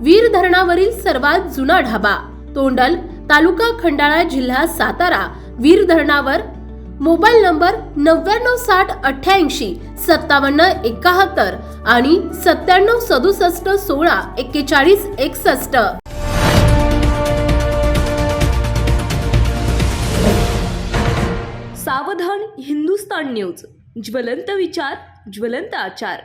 वीर धरणावरील सर्वात जुना ढाबा. तोंडल तालुका खंडाळा जिल्हा सातारा. वीर धरणावर मोबाईल नंबर नव्याण्णव साठ अठ्ठ्याऐंशी सत्तावन्न एकाहत्तर आणि सत्त्याण्णव सदुसष्ट सोळा एक्केचाळीस एकसष्ट. सावधान हिंदुस्तान न्यूज. ज्वलंत विचार ज्वलंत आचार.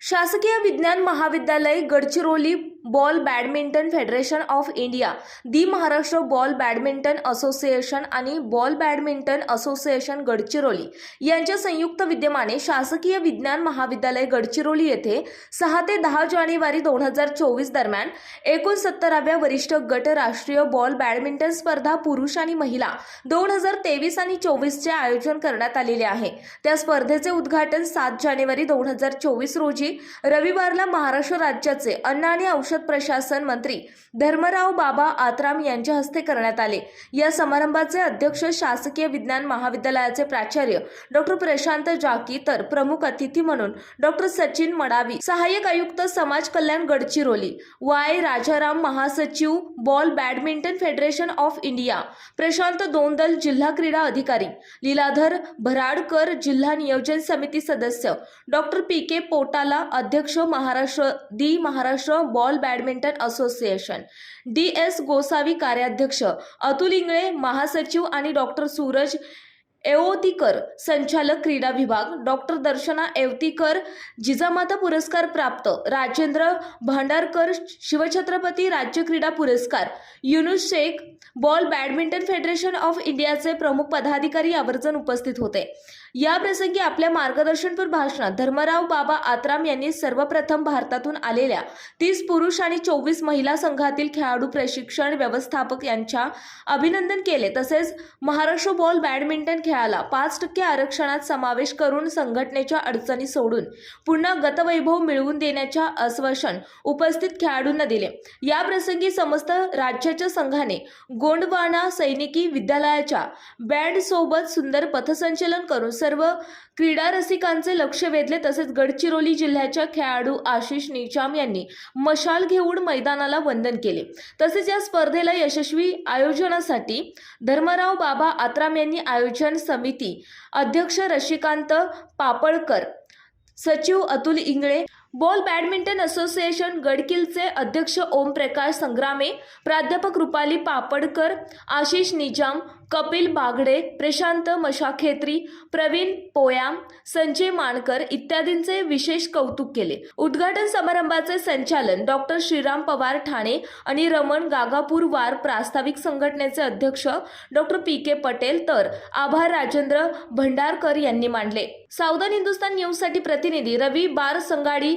शासकीय विज्ञान महाविद्यालय Gadchiroli ball badminton federation of India the Maharashtra ball badminton association आणि बॉल बॅडमिंटन असोसिएशन गडचिरोली यांच्या संयुक्त विद्यमाने शासकीय विज्ञान महाविद्यालय गडचिरोली येथे सहा ते दहा जानेवारी दोन हजार चोवीस दरम्यान एकोणसत्तराव्या वरिष्ठ गट राष्ट्रीय बॉल बॅडमिंटन स्पर्धा पुरुष आणि महिला दोन हजार तेवीस आणि चोवीसचे आयोजन करण्यात आलेले आहे. त्या स्पर्धेचे उद्घाटन सात जानेवारी दोन हजार चोवीस रोजी रविवारला महाराष्ट्र राज्याचे अन्न आणि औषध प्रशासन मंत्री धर्मराव बाबा आत्राम यांच्या हस्ते करण्यात आले. या समारंभाचे अध्यक्ष शासकीय विज्ञान महाविद्यालयाचे प्राचार्य डॉक्टर प्रशांत जाकी तर प्रमुख अतिथी म्हणून डॉक्टर सचिन मडावी सहाय्यक आयुक्त समाज कल्याण गडचिरोली वाय. राजाराम महासचिव ball badminton federation of India Prashant Dondal जिल्हा क्रीडा अधिकारी लीलाधर भराडकर जिल्हा नियोजन समिती सदस्य डॉक्टर पी. के. पोटाला अध्यक्ष Maharashtra the Maharashtra ball badminton association. D S Gosavi कार्याध्यक्ष अतुल इंगळे महासचिव आणि डॉक्टर सूरज एवोतीकर संचालक क्रीडा विभाग डॉक्टर दर्शना एवतीकर जिजामाता पुरस्कार प्राप्त राजेंद्र भांडारकर शिवछत्रपती राज्य क्रीडा पुरस्कार Yunus Shaikh ball badminton federation of इंडियाचे प्रमुख पदाधिकारी आवर्जून उपस्थित होते. या प्रसंगी आपल्या मार्गदर्शनपर भाषणात धर्मराव बाबा आत्राम यांनी सर्वप्रथम भारतातून आलेल्या तीस पुरुष आणि चोवीस महिला संघातील खेळाडू प्रशिक्षण व्यवस्थापक यांच्या अभिनंदन केले. तसेच महाराष्ट्र बॉल बॅडमिंटन खेळाला पाच टक्के आरक्षणात समावेश करून संघटनेच्या अडचणी सोडून पुन्हा गतवैभव मिळवून देण्याच्या आश्वासन उपस्थित खेळाडूंना दिले. याप्रसंगी समस्त राज्याच्या संघाने गोंडवाना सैनिकी विद्यालयाच्या बँडसोबत सुंदर पथसंचलन करून सर्व क्रीडा रसिकांचे लक्ष वेधले तसेच गडचिरोली जिल्ह्याच्या खेळाडू आशिष निचाम यांनी मशाल घेऊन मैदानाला वंदन केले. तसेच या स्पर्धेला यशस्वी आयोजनासाठी धर्मराव बाबा आत्राम यांनी आयोजन समिती अध्यक्ष रशिकांत पापळकर सचिव Atul Ingle ball badminton association गडकिलचे अध्यक्ष ओमप्रकाश संग्रामे प्राध्यापक रुपाली पापडकर आशिष निजाम कपिल बागडे प्रशांत मशाखेत्री प्रवीण पोयाम संजय मानकर इत्यादींचे विशेष कौतुक केले. उद्घाटन समारंभाचे संचालन डॉक्टर श्रीराम पवार ठाणे आणि रमण गागापूर वार प्रास्ताविक संघटनेचे अध्यक्ष डॉक्टर पी. के. पटेल तर आभार राजेंद्र भंडारकर यांनी मांडले. सावधान हिंदुस्तान न्यूजसाठी प्रतिनिधी रवी बार संगाडी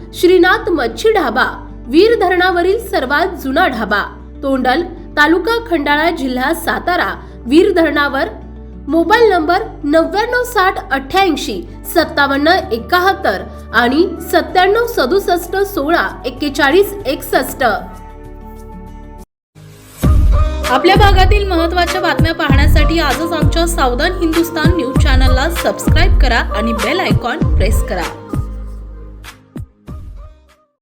श्रीनाथ मच्छी ढाबा वीर धरणावरील सर्वात जुना ढाबा तोंडल तालुका खंडाळा जिल्हा सातारा वीर धरणावर. मोबाईल नंबर नव्याण्णव साठ अठ्ठ्याऐंशी सत्तावन्न एकाहत्तर आणि सत्त्याण्णव सदुसष्ट सोळा एक्केचाळीस एकसष्ट. आपल्या भागातील महत्त्वाच्या बातम्या पाहण्यासाठी आजच आमच्या सावधान हिंदुस्तान न्यूज चॅनलला सबस्क्राईब करा आणि बेल आयकॉन प्रेस करा.